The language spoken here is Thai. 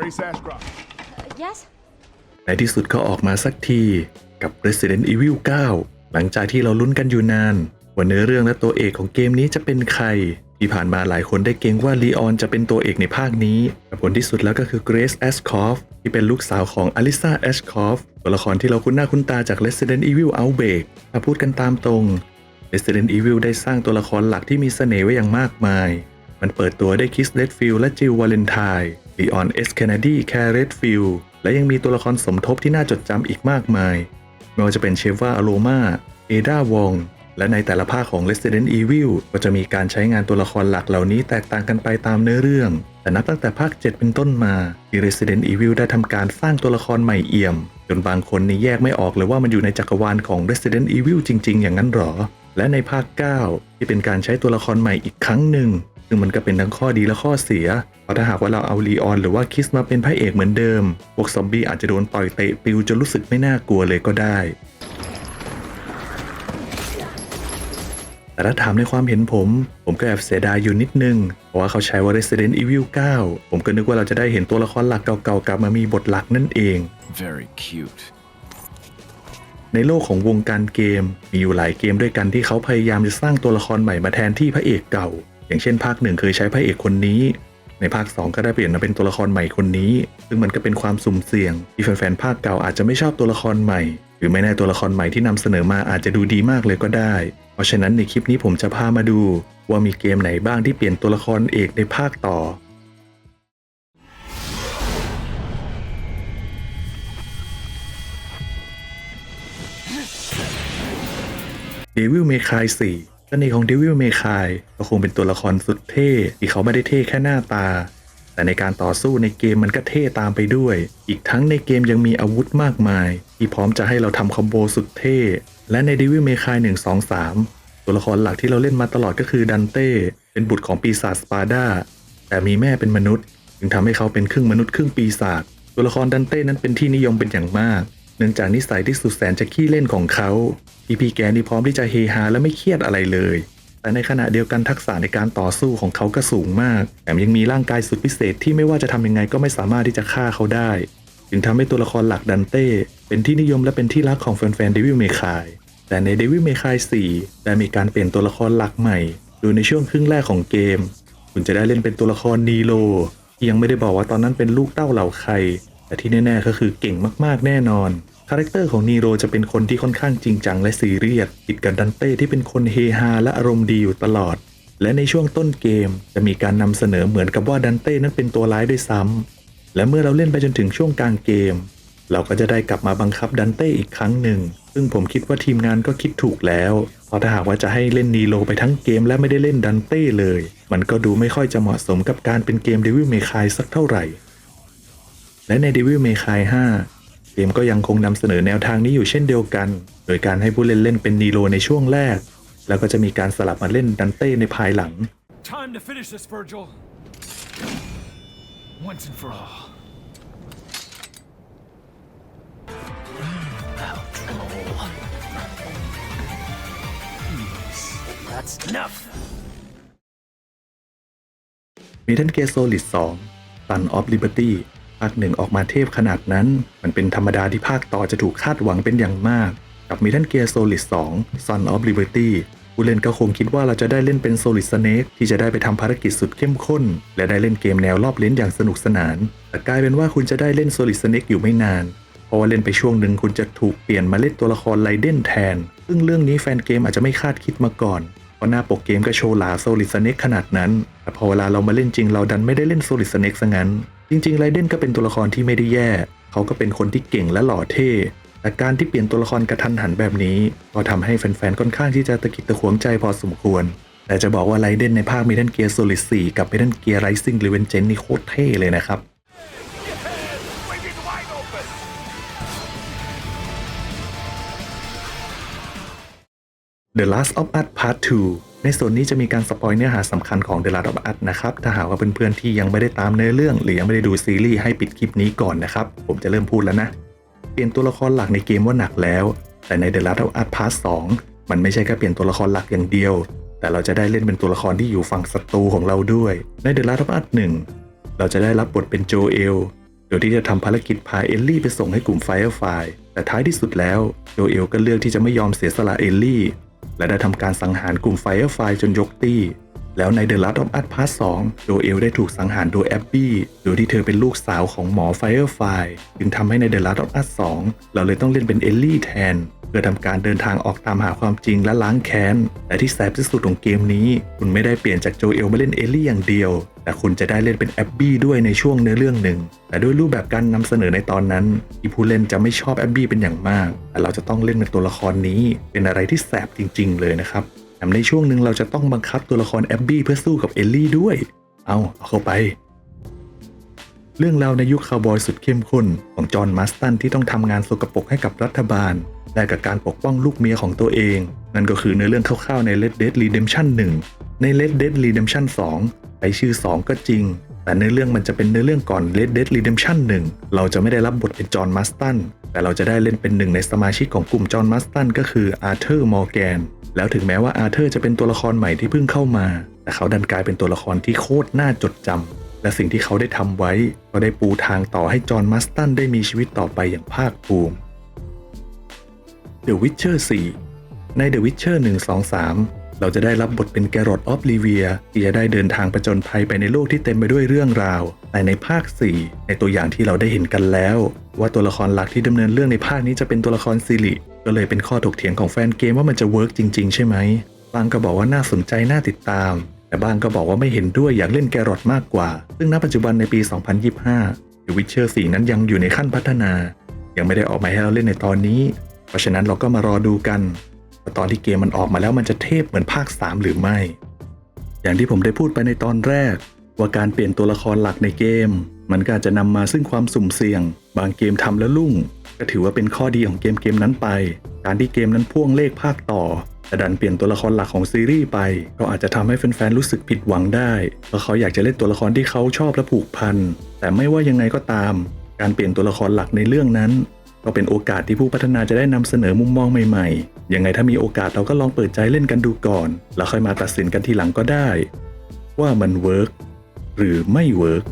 Grace Ashcroft. Yes? ในที่สุดก็ออกมาสักทีกับ Resident Evil 9 หลังจากที่เราลุ้นกันอยู่นาน ว่าเนื้อเรื่องและตัวเอกของเกมนี้จะเป็นใคร ที่ผ่านมาหลายคนได้เก่งว่าลีออนจะเป็นตัวเอกในภาคนี้ แต่ผลที่สุดแล้วก็คือ Grace Ashcroft ที่เป็นลูกสาวของ Alyssa Ashcroft ตัวละครที่เราคุ้นหน้าคุ้นตาจาก Resident Evil Outbreak ถ้าพูดกันตามตรง Resident Evil ได้สร้างตัวละครหลักที่มีเสน่ห์ไว้อย่างมากมาย มันเปิดตัวได้คิสเลดฟิลและจิลวาเลนไทน์ ลีออนเอสเคนเนดีแคร์เรดฟิลและยังมีตัวละครสมทบที่น่าจดจำอีกมากมาย ไม่ว่าจะเป็นเชฟวาอโรมาเอดาวองและในแต่ละภาคของ Resident Evil ก็จะมีการใช้งานตัวละครหลักเหล่านี้แตกต่างกันไปตามเนื้อเรื่อง แต่นับตั้งแต่ภาค 7 เป็นต้นมาที่ Resident Evil ได้ทำการสร้างตัวละครใหม่เอี่ยม จนบางคนนี่แยกไม่ออกเลยว่ามันอยู่ในจักรวาลของ Resident Evil จริง ๆ อย่างนั้นหรอ และในภาค 9 ที่เป็นการใช้ตัวละครใหม่อีกครั้งหนึ่ง ซึ่งมันก็เป็นทั้งข้อดีและข้อเสีย เพราะถ้าหากว่าเราเอาลีออนหรือว่าคิสมาเป็นพระเอกเหมือนเดิม พวกซอมบี้อาจจะโดนต่อยเตะปิวจนรู้สึกไม่น่ากลัวเลยก็ได้ แต่ถ้าถามในความเห็นผม ผมก็แอบเสียดายอยู่นิดนึง เพราะว่าเขาใช้ว่า Resident Evil 9 ผมก็นึกว่าเราจะได้เห็นตัวละครหลักเก่าๆกลับมามีบทหลักนั่นเอง Very cute. ในโลกของวงการเกม มีอยู่หลายเกมด้วยกันที่เขาพยายามจะสร้างตัวละครใหม่มาแทนที่พระเอกเก่า อย่างเช่นภาคหนึ่งเคยใช้พระเอกคนนี้ ในภาค 2 ก็ได้เปลี่ยนมาเป็นตัวละครใหม่คนนี้ ซึ่งมันก็เป็นความสุ่มเสี่ยง ที่แฟนๆภาคเก่าอาจจะไม่ชอบตัวละครใหม่ หรือไม่แน่ตัวละครใหม่ที่นำเสนอมาอาจจะดูดีมากเลยก็ได้ เพราะฉะนั้นในคลิปนี้ผมจะพามาดู ว่ามีเกมไหนบ้างที่เปลี่ยนตัวละครเอกในภาคต่อ Devil May Cry 4 เสน่ห์ของ Devil May Cry ก็คงเป็นตัวละครสุดเท่ ที่เขาไม่ได้เท่แค่หน้าตา แต่ในการต่อสู้ในเกมมันก็เท่ตามไปด้วย อีกทั้งในเกมยังมีอาวุธมากมาย ที่พร้อมจะให้เราทำคอมโบสุดเท่ และใน Devil May Cry 1 2 3 ตัวละครหลักที่เราเล่นมาตลอดก็คือดันเต้ เป็นบุตรของปีศาจสปาร์ดาแต่มีแม่เป็นมนุษย์ จึงทำให้เขาเป็นครึ่งมนุษย์ครึ่งปีศาจตัวละครดันเต้นั้นเป็นที่นิยมเป็นอย่างมาก เนื่องจากนิสัยที่สุดแสนจะขี้เล่นของเขา พี่พีแกนี่พร้อมที่จะเฮฮาและไม่เครียดอะไรเลย แต่ในขณะเดียวกันทักษะในการต่อสู้ของเขาก็สูงมากแถมยังมีร่างกายสุดพิเศษที่ไม่ว่าจะทำยังไงก็ไม่สามารถที่จะฆ่าเขาได้ จึงทำให้ตัวละครหลักดันเต้เป็นที่นิยมและเป็นที่รักของแฟนๆเดวิลเมคายแต่ในเดวิลเมคาย4ได้มีการเปลี่ยนตัวละครหลักใหม่ โดยในช่วงครึ่งแรกของเกม คุณจะได้เล่นเป็นตัวละครนีโลที่ยังไม่ได้บอกว่าตอนนั้นเป็นลูกเต้าเหล่าใคร แต่ที่แน่ๆก็คือเก่งมากๆแน่นอน คาแรคเตอร์ของนีโรจะเป็นคนที่ค่อนข้างจริงจังและซีเรียสผิดกับดันเต้ที่เป็นคนเฮฮาและอารมณ์ดีอยู่ตลอด และในช่วงต้นเกมจะมีการนำเสนอเหมือนกับว่าดันเต้นั้นเป็นตัวร้ายด้วยซ้ำและเมื่อเราเล่นไปจนถึงช่วงกลางเกม เราก็จะได้กลับมาบังคับดันเต้อีกครั้งหนึ่ง ซึ่งผมคิดว่าทีมงานก็คิดถูกแล้วเพราะถ้าหากว่าจะให้เล่นนีโรไปทั้งเกมและไม่ได้เล่นดันเต้เลย มันก็ดูไม่ค่อยจะเหมาะสมกับการเป็นเกม Devil May Cry สักเท่าไหร่ และใน Devil May Cry 5 เกมก็ยังคงนำเสนอแนวทางนี้อยู่เช่นเดียวกัน โดยการให้ผู้เล่นเล่นเป็นนีโรในช่วงแรก แล้วก็จะมีการสลับมาเล่นดันเต้ในภายหลัง Time to finish this, Virgil. Once and for all. That's enough. Metal Gear Solid 2 Son of Liberty ภาคหนึ่งออกมาเทพขนาดนั้น มันเป็นธรรมดาที่ภาคต่อจะถูกคาดหวังเป็นอย่างมาก กับ Metal Gear Solid 2 Son of Liberty ผู้เล่นก็คงคิดว่าเราจะได้เล่นเป็น Solid Snake ที่จะได้ไปทำภารกิจสุดเข้มข้น และได้เล่นเกมแนวรอบเล่นอย่างสนุกสนาน แต่กลายเป็นว่าคุณจะได้เล่น Solid Snake อยู่ไม่นานเพราะว่าเล่นไปช่วงหนึ่งคุณจะถูกเปลี่ยนมาเล่นตัวละครไลเดนแทน ซึ่งเรื่องนี้แฟนเกมอาจจะไม่คาดคิดมาก่อน เพราะหน้าปกเกมก็โชว์หลาโซลิดสเน็กขนาดนั้น แต่พอเวลาเรามาเล่นจริงเราดันไม่ได้เล่นโซลิดสเน็กซะงั้น จริงๆไรเดนก็เป็นตัวละครที่ไม่ได้แย่ เขาก็เป็นคนที่เก่งและหล่อเท่ แต่การที่เปลี่ยนตัวละครกระทันหันแบบนี้ ก็ทำให้แฟนๆค่อนข้างที่จะตะกิดตะขวงใจพอสมควร แต่จะบอกว่าไรเดนในภาค Metal Gear Solid 4กับ Metal Gear Rising Revengeance นี่โคตรเท่เลยนะครับ The Last of Us Part 2 ในส่วนนี้จะมีการสปอยเนื้อหาสำคัญของ The Last of Us นะครับ ถ้าหากว่าเพื่อนๆที่ยังไม่ได้ตามเนื้อเรื่อง หรือยังไม่ได้ดูซีรีส์ให้ปิดคลิปนี้ก่อนนะครับ ผมจะเริ่มพูดแล้วนะ เปลี่ยนตัวละครหลักในเกมว่าหนักแล้ว แต่ใน The Last of Us Part 2 มันไม่ใช่แค่เปลี่ยนตัวละครหลักอย่างเดียว แต่เราจะได้เล่นเป็นตัวละครที่อยู่ฝั่งศัตรูของเราด้วย ใน The Last of Us 1 เราจะได้รับบทเป็นโจเอลโดยที่จะทำภารกิจพาเอลลี่ไปส่งให้กลุ่มไฟร์ไฟแต่ท้ายที่สุดแล้วโจเอลก็เลือกที่จะไม่ยอมเสียสละเอลลี่ และได้ทำการสังหารกลุ่มไฟร์ไฟจนยกตี้ แล้วใน The Last of Us Part 2โดเอลได้ถูกสังหารโดยแอบบี้ โดยที่เธอเป็นลูกสาวของหมอไฟร์ไฟจึงทำให้ใน The Last of Us 2เราเลยต้องเล่นเป็นเอลลี่แทน เพื่อทำการเดินทางออกตามหาความจริงและล้างแค้นและที่แสบที่สุดของเกมนี้ คุณไม่ได้เปลี่ยนจากโจเอลมาเล่นเอลลี่อย่างเดียว แต่คุณจะได้เล่นเป็นแอบบี้ด้วยในช่วงเนื้อเรื่องหนึ่ง แต่ด้วยรูปแบบการนำเสนอในตอนนั้นที่ผู้เล่นจะไม่ชอบแอบบี้เป็นอย่างมาก แต่เราจะต้องเล่นเป็นตัวละครนี้ เป็นอะไรที่แสบจริง ๆ เลยนะครับแถมในช่วงหนึ่งเราจะต้องบังคับตัวละครแอบบี้เพื่อสู้กับเอลลี่ด้วย เอาเอาเข้าไปเรื่องราวในยุคคาวบอยสุดเข้มข้นของจอห์นมาสตันที่ต้องทำงานสกปรกให้กับรัฐบาล และกับการปกป้องลูกเมียของตัวเอง นั่นก็คือเนื้อเรื่องคร่าวๆใน Red Dead Redemption 1 ใน Red Dead Redemption 2 ไปชื่อ 2 ก็จริง แต่เนื้อเรื่องมันจะเป็นเนื้อเรื่องก่อน Red Dead Redemption 1 เราจะไม่ได้รับบทเป็นจอห์นมาสตันแต่เราจะได้เล่นเป็นหนึ่งในสมาชิกของกลุ่มจอห์นมาสตันก็คืออาร์เธอร์มอร์แกนแล้วถึงแม้ว่าอาร์เธอร์จะเป็นตัวละครใหม่ที่เพิ่งเข้ามา แต่เขาดันกลายเป็นตัวละครที่โคตรน่าจดจำและสิ่งที่เขาได้ทำไว้ ก็ได้ปูทางต่อให้จอห์นมัสตันได้มีชีวิตต่อไปอย่างภาคภูมิ The Witcher 4 ใน The Witcher 1 2 3 เราจะได้รับบทเป็นแกรอ t ออฟลีเวียที่จะได้เดินทางประจนภัยไปในโลกที่เต็มไปด้วยเรื่องราว แต่ในภาค 4 ในตัวอย่างที่เราได้เห็นกันแล้ว ว่าตัวละครหลักที่ดำเนินเรื่องในภาคนี้จะเป็นตัวละครซิริก็เลยเป็นข้อถกเถียงของแฟนเกมว่ามันจะเวิร์กจริง ๆ ใช่ไหมบางก็บอกว่าน่าสนใจน่าติดตาม แต่บางก็บอกว่าไม่เห็นด้วยอยากเล่นแกรอ t มากกว่า ซึ่งณปัจจุบันในปี 2025 The Witcher 4 นั้นยังอยู่ในขั้นพัฒนา ยังไม่ได้ออกมาให้เราเล่นในตอนนี้ เพราะฉะนั้นเราก็มารอดูกันว่าตอนที่เกมมันออกมาแล้วมันจะเทพเหมือนภาค 3 หรือไม่ อย่างที่ผมได้พูดไปในตอนแรก ว่าการเปลี่ยนตัวละครหลักในเกม มันก็อาจจะนำมาซึ่งความสุ่มเสี่ยง บางเกมทำแล้วลุ่ง ก็ถือว่าเป็นข้อดีของเกมเกมนั้นไป การที่เกมนั้นพ่วงเลขภาคต่อแต่ดันเปลี่ยนตัวละครหลักของซีรีส์ไป ก็อาจจะทำให้แฟนๆรู้สึกผิดหวังได้เพราะเขาอยากจะเล่นตัวละครที่เขาชอบและผูกพัน แต่ไม่ว่ายังไงก็ตาม การเปลี่ยนตัวละครหลักในเรื่องนั้น ก็เป็นโอกาสที่ผู้พัฒนาจะได้นำเสนอมุมมองใหม่ๆ ยังไงถ้ามีโอกาสเราก็ลองเปิดใจเล่นกันดูก่อน แล้วค่อยมาตัดสินกันทีหลังก็ได้ ว่ามันเวิร์กหรือไม่เวิร์ก